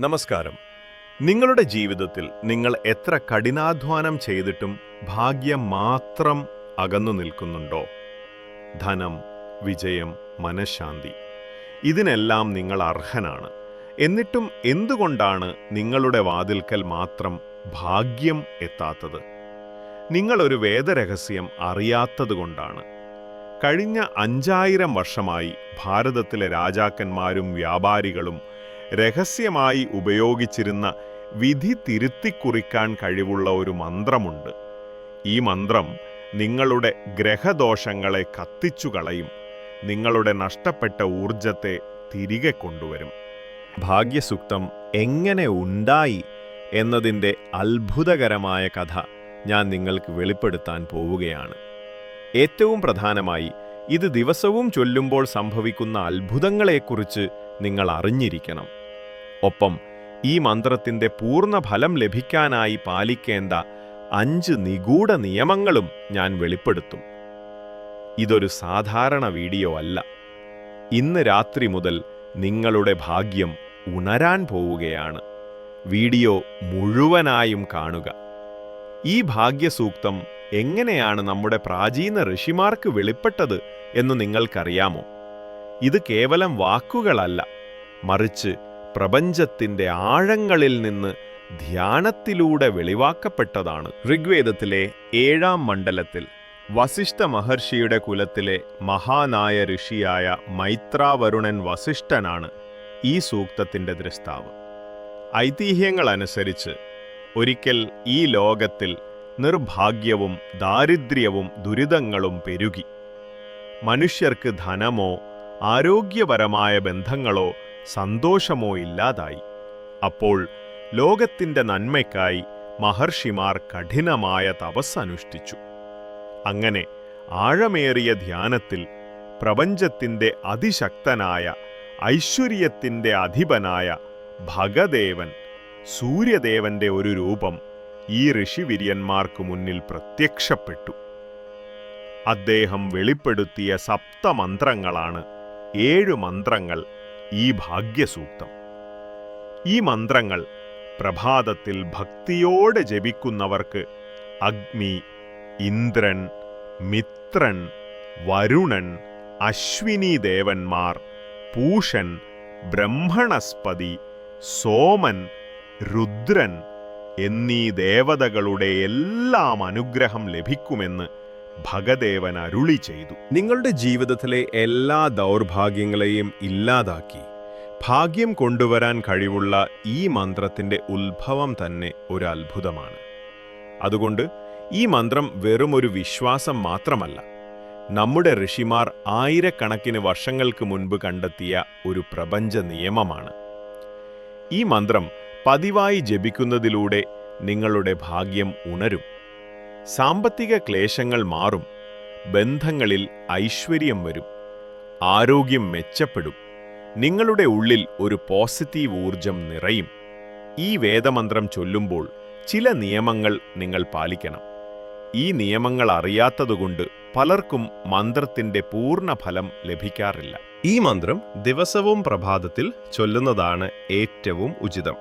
നമസ്കാരം. നിങ്ങളുടെ ജീവിതത്തിൽ നിങ്ങൾ എത്ര കഠിനാധ്വാനം ചെയ്തിട്ടും ഭാഗ്യം മാത്രം അകന്നു നിൽക്കുന്നുണ്ടോ? ധനം വിജയം മനഃശാന്തി ഇതിനെല്ലാം നിങ്ങൾ അർഹനാണ്. എന്നിട്ടും എന്തുകൊണ്ടാണ് നിങ്ങളുടെ വാതിൽക്കൽ മാത്രം ഭാഗ്യം എത്താത്തത്? നിങ്ങളൊരു വേദരഹസ്യം അറിയാത്തതുകൊണ്ടാണ്. കഴിഞ്ഞ അഞ്ചായിരം വർഷമായി ഭാരതത്തിലെ രാജാക്കന്മാരും വ്യാപാരികളും രഹസ്യമായി ഉപയോഗിച്ചിരുന്ന വിധി തിരുത്തിക്കുറിക്കാൻ കഴിവുള്ള ഒരു മന്ത്രമുണ്ട്. ഈ മന്ത്രം നിങ്ങളുടെ ഗ്രഹദോഷങ്ങളെ കത്തിച്ചു കളയും നിങ്ങളുടെ നഷ്ടപ്പെട്ട ഊർജത്തെ തിരികെ കൊണ്ടുവരും. ഭാഗ്യസുക്തം എങ്ങനെ ഉണ്ടായി എന്നതിന്റെ അത്ഭുതകരമായ കഥ ഞാൻ നിങ്ങൾക്ക് വെളിപ്പെടുത്താൻ പോവുകയാണ്. ഏറ്റവും പ്രധാനമായി ഇത് ദിവസവും ചൊല്ലുമ്പോൾ സംഭവിക്കുന്ന അത്ഭുതങ്ങളെക്കുറിച്ച് നിങ്ങൾ അറിഞ്ഞിരിക്കണം. ഒപ്പം ഈ മന്ത്രത്തിന്റെ പൂർണ ഫലം ലഭിക്കാനായി പാലിക്കേണ്ട അഞ്ച് നിഗൂഢ നിയമങ്ങളും ഞാൻ വെളിപ്പെടുത്തും. ഇതൊരു സാധാരണ വീഡിയോ അല്ല. ഇന്ന് രാത്രി മുതൽ നിങ്ങളുടെ ഭാഗ്യം ഉണരാൻ പോവുകയാണ്. വീഡിയോ മുഴുവനായും കാണുക. ഈ ഭാഗ്യസൂക്തം എങ്ങനെയാണ് നമ്മുടെ പ്രാചീന ഋഷിമാർക്ക് വെളിപ്പെട്ടത് എന്ന് നിങ്ങൾക്കറിയാമോ? ഇത് കേവലം വാക്കുകളല്ല. മറിച്ച് പ്രപഞ്ചത്തിന്റെ ആഴങ്ങളിൽ നിന്ന് ധ്യാനത്തിലൂടെ വെളിവാക്കപ്പെട്ടതാണ്. ഋഗ്വേദത്തിലെ ഏഴാം മണ്ഡലത്തിൽ വസിഷ്ഠ മഹർഷിയുടെ കുലത്തിലെ മഹാനായ ഋഷിയായ മൈത്രാവരുണൻ വസിഷ്ഠനാണ് ഈ സൂക്തത്തിന്റെ ദൃഷ്ടാവ് ഐതിഹ്യങ്ങളനുസരിച്ച് ഒരിക്കൽ ഈ ലോകത്തിൽ നിർഭാഗ്യവും ദാരിദ്ര്യവും ദുരിതങ്ങളും പെരുകി. മനുഷ്യർക്ക് ധനമോ ആരോഗ്യപരമായ ബന്ധങ്ങളോ സന്തോഷമോ ഇല്ലാതായി. അപ്പോൾ ലോകത്തിന്റെ നന്മയ്ക്കായി മഹർഷിമാർ കഠിനമായ തപസ്സനുഷ്ഠിച്ചു അങ്ങനെ ആഴമേറിയ ധ്യാനത്തിൽ പ്രപഞ്ചത്തിന്റെ അതിശക്തനായ ഐശ്വര്യത്തിന്റെ അധിപനായ ഭഗദേവൻ സൂര്യദേവന്റെ ഒരു രൂപം ഈ ഋഷിവിര്യന്മാർക്ക് മുന്നിൽ പ്രത്യക്ഷപ്പെട്ടു. അദ്ദേഹം വെളിപ്പെടുത്തിയ സപ്തമന്ത്രങ്ങളാണ് ഏഴു മന്ത്രങ്ങൾ ഈ ഭാഗ്യസൂക്തം. ഈ മന്ത്രങ്ങൾ പ്രഭാതത്തിൽ ഭക്തിയോടെ ജപിക്കുന്നവർക്ക് അഗ്നി ഇന്ദ്രൻ മിത്രൻ വരുണൻ അശ്വിനി ദേവന്മാർ പൂഷൻ ബ്രഹ്മണസ്പതി സോമൻ രുദ്രൻ എന്നീ ദേവതകളുടെ എല്ലാം അനുഗ്രഹം ലഭിക്കുമെന്ന് ഭഗദേവൻ അരുളി ചെയ്തു. നിങ്ങളുടെ ജീവിതത്തിലെ എല്ലാ ദൗർഭാഗ്യങ്ങളെയും ഇല്ലാതാക്കി. ഭാഗ്യം കൊണ്ടുവരാൻ കഴിവുള്ള ഈ മന്ത്രത്തിന്റെ ഉത്ഭവം തന്നെ ഒരു അത്ഭുതമാണ്. അതുകൊണ്ട് ഈ മന്ത്രം വെറും ഒരു വിശ്വാസം മാത്രമല്ല നമ്മുടെ ഋഷിമാർ ആയിരക്കണക്കിന് വർഷങ്ങൾക്ക് മുൻപ് കണ്ടെത്തിയ ഒരു പ്രപഞ്ച നിയമമാണ്. ഈ മന്ത്രം പതിവായി ജപിക്കുന്നതിലൂടെ നിങ്ങളുടെ ഭാഗ്യം ഉണരും. സാമ്പത്തിക ക്ലേശങ്ങൾ മാറും. ബന്ധങ്ങളിൽ ഐശ്വര്യം വരും. ആരോഗ്യം മെച്ചപ്പെടും. നിങ്ങളുടെ ഉള്ളിൽ ഒരു പോസിറ്റീവ് ഊർജം നിറയും. ഈ വേദമന്ത്രം ചൊല്ലുമ്പോൾ ചില നിയമങ്ങൾ നിങ്ങൾ പാലിക്കണം. ഈ നിയമങ്ങൾ അറിയാത്തതുകൊണ്ട് പലർക്കും മന്ത്രത്തിന്റെ പൂർണ ഫലം ലഭിക്കാറില്ല. ഈ മന്ത്രം ദിവസവും പ്രഭാതത്തിൽ ചൊല്ലുന്നതാണ് ഏറ്റവും ഉചിതം.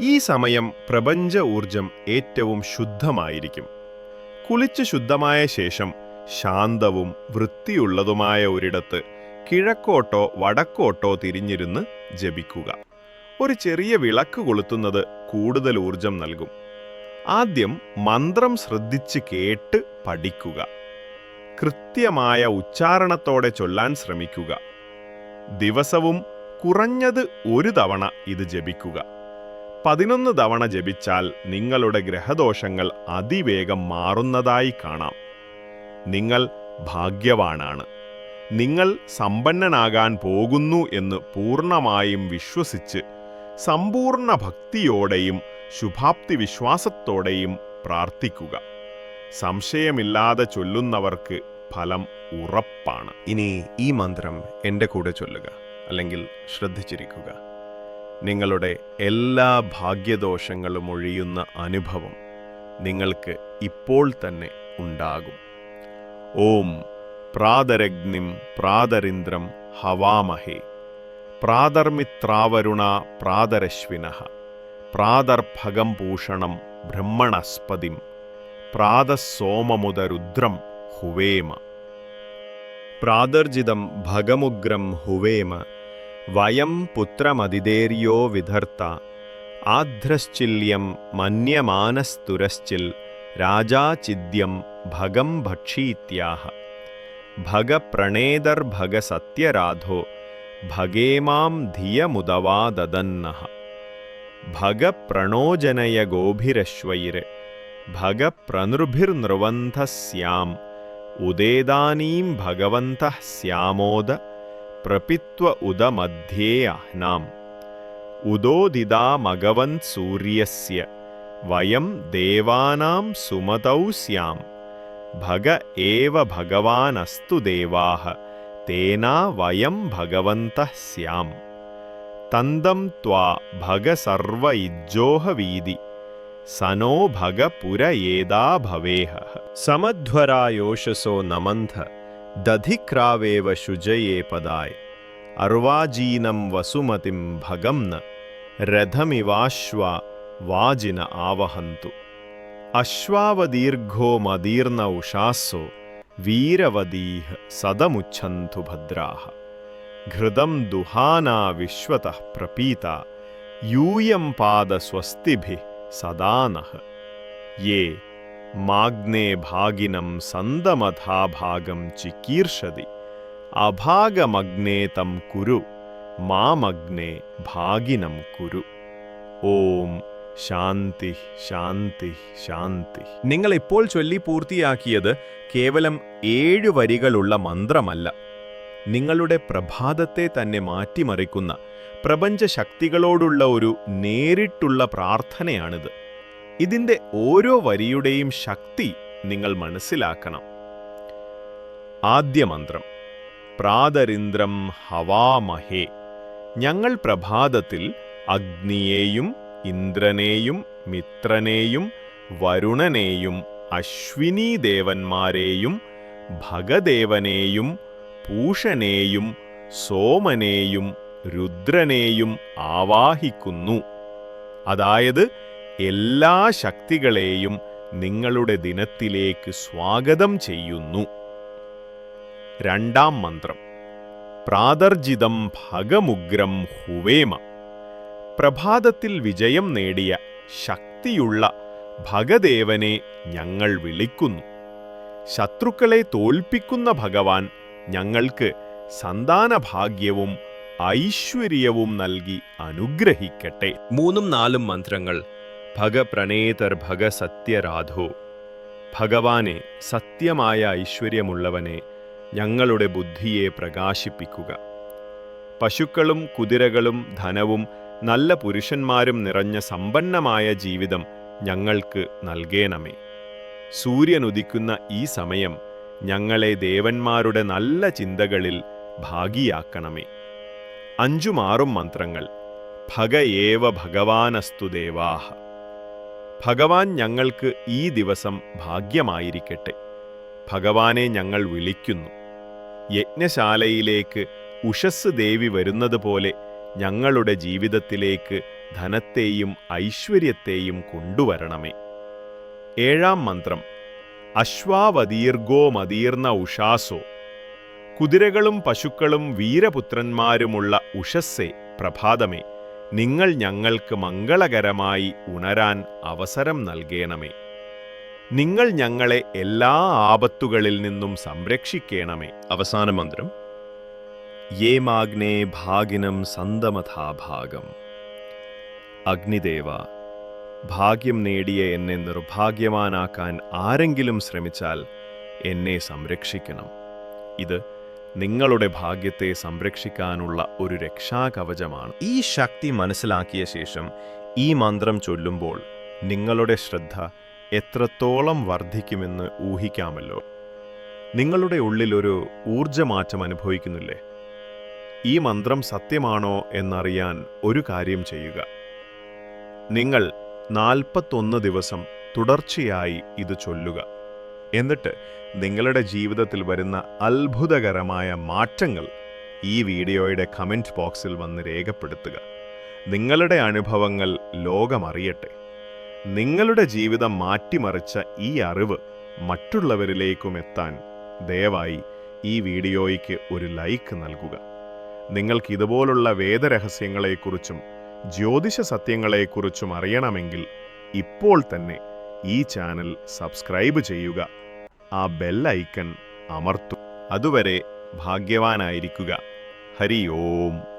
ഈ സമയം പ്രപഞ്ച ഊർജം ഏറ്റവും ശുദ്ധമായിരിക്കും. കുളിച്ച് ശുദ്ധമായ ശേഷം ശാന്തവും വൃത്തിയുള്ളതുമായ ഒരിടത്ത് കിഴക്കോട്ടോ വടക്കോട്ടോ തിരിഞ്ഞിരുന്ന് ജപിക്കുക. ഒരു ചെറിയ വിളക്ക് കൊളുത്തുന്നത് കൂടുതൽ ഊർജം നൽകും. ആദ്യം മന്ത്രം ശ്രദ്ധിച്ച് കേട്ട് പഠിക്കുക. കൃത്യമായ ഉച്ചാരണത്തോടെ ചൊല്ലാൻ ശ്രമിക്കുക. ദിവസവും കുറഞ്ഞത് ഒരു തവണ ഇത് ജപിക്കുക. പതിനൊന്ന് തവണ ജപിച്ചാൽ നിങ്ങളുടെ ഗ്രഹദോഷങ്ങൾ അതിവേഗം മാറുന്നതായി കാണാം. നിങ്ങൾ ഭാഗ്യവാനാണ്. നിങ്ങൾ സമ്പന്നനാകാൻ പോകുന്നു എന്ന് പൂർണമായും വിശ്വസിച്ച് സമ്പൂർണ ഭക്തിയോടെയും ശുഭാപ്തി വിശ്വാസത്തോടെയും പ്രാർത്ഥിക്കുക. സംശയമില്ലാതെ ചൊല്ലുന്നവർക്ക് ഫലം ഉറപ്പാണ്. ഇനി ഈ മന്ത്രം എന്റെ കൂടെ ചൊല്ലുക അല്ലെങ്കിൽ ശ്രദ്ധിച്ചിരിക്കുക. നിങ്ങളുടെ എല്ലാ ഭാഗ്യദോഷങ്ങളും ഒഴിയുന്ന അനുഭവം നിങ്ങൾക്ക് ഇപ്പോൾ തന്നെ ഉണ്ടാകും. ഓം പ്രാതരഗ്നിം പ്രാതരിന്ദ്രം ഹവാമഹേ. പ്രാതർമിത്രാവരുണ പ്രാതരശ്വിന. പ്രാതർഭഗം പൂഷണം ബ്രഹ്മണസ്പതിം. പ്രാതസോമമുദരുദ്രം ഹുവേമ. പ്രാതർജിതം ഭഗമുഗ്രം ഹുവേമ. ವಯಂ ಪುತ್ರಮದಿದೇರ್ಯೋ ವಿಧರ್ತ. ಆಧ್ರಶ್ಚಿಲ್ಯಂ ಮನ್ಯಮಾನಸ್ತುರಶ್ಚಿಲ್ ರಾಜಾಚಿದ್ಯಂ ಭಗಂ ಭಕ್ಷೀತ್ಯಾಹ. ಭಗಪ್ರಣೇದರ್ಭಗಸತ್ಯರಾಧೋ ಭಗೇಮಾಂ ಧಿಯಮುದವಾದದನ್ನಃ ಭಗಪ್ರಣೋಜನಯ ಗೋಭಿರಶ್ವೈರೆ ಭಗಪ್ರಣೃಭಿರ್ನೃವಂಥಃ ಸ್ಯಾಂ ಉದೇದಾನೀಂ ಭಗವಂತಃ ಸ್ಯಾಮೋದ प्रपित्व उदमध्येयाह्नाम्। उदोदिदामगवन्सूर्यस्य वयं देवानां सुमतौ स्याम्। भग एव भगवानस्तु देवाः। तेना वयं भगवन्तः स्याम्। तन्दं त्वा भग सर्व इज्जोहवीदि स नो भगपुरयेदा भवेह। समध्वरा योषसो नमन्थ। दधिक्रावेव शुजये पदाय। अर्वाजीनं वसुमतिं भगं न रथमिवाश्वा वाजिन आवहन्तु। अश्वावदीर्घो मदीर्ण उषासो वीरवदीह सदमुच्छन्तु भद्राः। घृतं दुहाना विश्वतः प्रपीता यूयं पादस्वस्तिभिः सदा नः। ये മാഗ്നേ ഭാഗിനം സന്തമഥാഭാഗം ചിക്കീർഷതി അഭാഗമഗ്നേ തം കുരു മാമഗ്നേ ഭാഗിനം കുരു. ഓം ശാന്തി ശാന്തി ശാന്തി. നിങ്ങൾ ഇപ്പോൾ ചൊല്ലി പൂർത്തിയാക്കിയത് കേവലം ഏഴു വരികളുള്ള മന്ത്രമല്ല. നിങ്ങളുടെ പ്രഭാതത്തെ തന്നെ മാറ്റിമറിക്കുന്ന പ്രപഞ്ച ശക്തികളോടുള്ള ഒരു നേരിട്ടുള്ള പ്രാർത്ഥനയാണിത്. ഇതിന്റെ ഓരോ വരിയുടെയും ശക്തി നിങ്ങൾ മനസ്സിലാക്കണം. ആദ്യ മന്ത്രം പ്രാതരിന്ദ്രം ഹവാമഹേ. ഞങ്ങൾ പ്രഭാതത്തിൽ അഗ്നിയെയും ഇന്ദ്രനെയും മിത്രനെയും വരുണനെയും അശ്വിനീ ദേവന്മാരെയും ഭഗദേവനെയും പൂഷനെയും സോമനെയും രുദ്രനെയും ആവാഹിക്കുന്നു. അതായത് എല്ലാ ശക്തികളെയും നിങ്ങളുടെ ദിനത്തിലേക്ക് സ്വാഗതം ചെയ്യുന്നു. രണ്ടാം മന്ത്രം. പ്രാദർജിതം ഭഗമുഗ്രം ഹുവേമ. പ്രഭാതത്തിൽ വിജയം നേടിയ ശക്തിയുള്ള ഭഗദേവനെ ഞങ്ങൾ വിളിക്കുന്നു. ശത്രുക്കളെ തോൽപ്പിക്കുന്ന ഭഗവാൻ ഞങ്ങൾക്ക് സന്താനഭാഗ്യവും ഐശ്വര്യവും നൽകി അനുഗ്രഹിക്കട്ടെ. മൂന്നും നാലും മന്ത്രങ്ങൾ. ഭഗപ്രണേതർ സത്യരാധോ ഭഗവാനെ സത്യമായ ഐശ്വര്യമുള്ളവനെ ഞങ്ങളുടെ ബുദ്ധിയെ പ്രകാശിപ്പിക്കുക. പശുക്കളും കുതിരകളും ധനവും നല്ല പുരുഷന്മാരും നിറഞ്ഞ സമ്പന്നമായ ജീവിതം ഞങ്ങൾക്ക് നൽകേണമേ. സൂര്യനുദിക്കുന്ന ഈ സമയം ഞങ്ങളെ ദേവന്മാരുടെ നല്ല ചിന്തകളിൽ ഭാഗിയാക്കണമേ. അഞ്ചുമാറും മന്ത്രങ്ങൾ. ഭഗ ഏവ ഭഗവാനസ്തു ദേവാഹ. ഭഗവാൻ ഞങ്ങൾക്ക് ഈ ദിവസം ഭാഗ്യമായിരിക്കട്ടെ. ഭഗവാനെ ഞങ്ങൾ വിളിക്കുന്നു. യജ്ഞശാലയിലേക്ക് ഉഷസ് ദേവി വരുന്നത് പോലെ ഞങ്ങളുടെ ജീവിതത്തിലേക്ക് ധനത്തെയും ഐശ്വര്യത്തെയും കൊണ്ടുവരണമേ. ഏഴാം മന്ത്രം. അശ്വാവതീർഗോ മതീർന്ന ഉഷാസോ. കുതിരകളും പശുക്കളും വീരപുത്രന്മാരുമുള്ള ഉഷസ്സേ പ്രഭാതമേ. നിങ്ങൾ ഞങ്ങൾക്ക് മംഗളകരമായി ഉണരാൻ അവസരം നൽകേണമേ. നിങ്ങൾ ഞങ്ങളെ എല്ലാ ആപത്തുകളിൽ നിന്നും സംരക്ഷിക്കണമേ. അവസാന മന്ത്രം. യേമാഗ്നേ ഭാഗിനം സന്തമഥാഭാഗം. അഗ്നിദേവ ഭാഗ്യം നേടിയ എന്നെ നിർഭാഗ്യവാനാക്കാൻ ആരെങ്കിലും ശ്രമിച്ചാൽ എന്നെ സംരക്ഷിക്കണം. ഇത് നിങ്ങളുടെ ഭാഗ്യത്തെ സംരക്ഷിക്കാനുള്ള ഒരു രക്ഷാകവചമാണ്. ഈ ശക്തി മനസ്സിലാക്കിയ ശേഷം ഈ മന്ത്രം ചൊല്ലുമ്പോൾ നിങ്ങളുടെ ശ്രദ്ധ എത്രത്തോളം വർദ്ധിക്കുമെന്ന് ഊഹിക്കാമല്ലോ. നിങ്ങളുടെ ഉള്ളിലൊരു ഊർജമാറ്റം അനുഭവിക്കുന്നില്ലേ? ഈ മന്ത്രം സത്യമാണോ എന്നറിയാൻ ഒരു കാര്യം ചെയ്യുക. നിങ്ങൾ നാൽപ്പത്തൊന്ന് ദിവസം തുടർച്ചയായി ഇത് ചൊല്ലുക. എന്നിട്ട് നിങ്ങളുടെ ജീവിതത്തിൽ വരുന്ന അത്ഭുതകരമായ മാറ്റങ്ങൾ ഈ വീഡിയോയുടെ കമന്റ് ബോക്സിൽ വന്ന് രേഖപ്പെടുത്തുക. നിങ്ങളുടെ അനുഭവങ്ങൾ ലോകമറിയട്ടെ. നിങ്ങളുടെ ജീവിതം മാറ്റിമറിച്ച ഈ അറിവ് മറ്റുള്ളവരിലേക്കും എത്താൻ ദയവായി ഈ വീഡിയോയ്ക്ക് ഒരു ലൈക്ക് നൽകുക. നിങ്ങൾക്ക് ഇതുപോലുള്ള വേദരഹസ്യങ്ങളെക്കുറിച്ചും ജ്യോതിഷ സത്യങ്ങളെക്കുറിച്ചും അറിയണമെങ്കിൽ ഇപ്പോൾ തന്നെ ഈ ചാനൽ സബ്സ്ക്രൈബ് ചെയ്യുക. ആ ബെൽ ഐക്കൺ അമർത്തും അതുവരെ ഭാഗ്യവാനായിരിക്കുക. ഹരി ഓം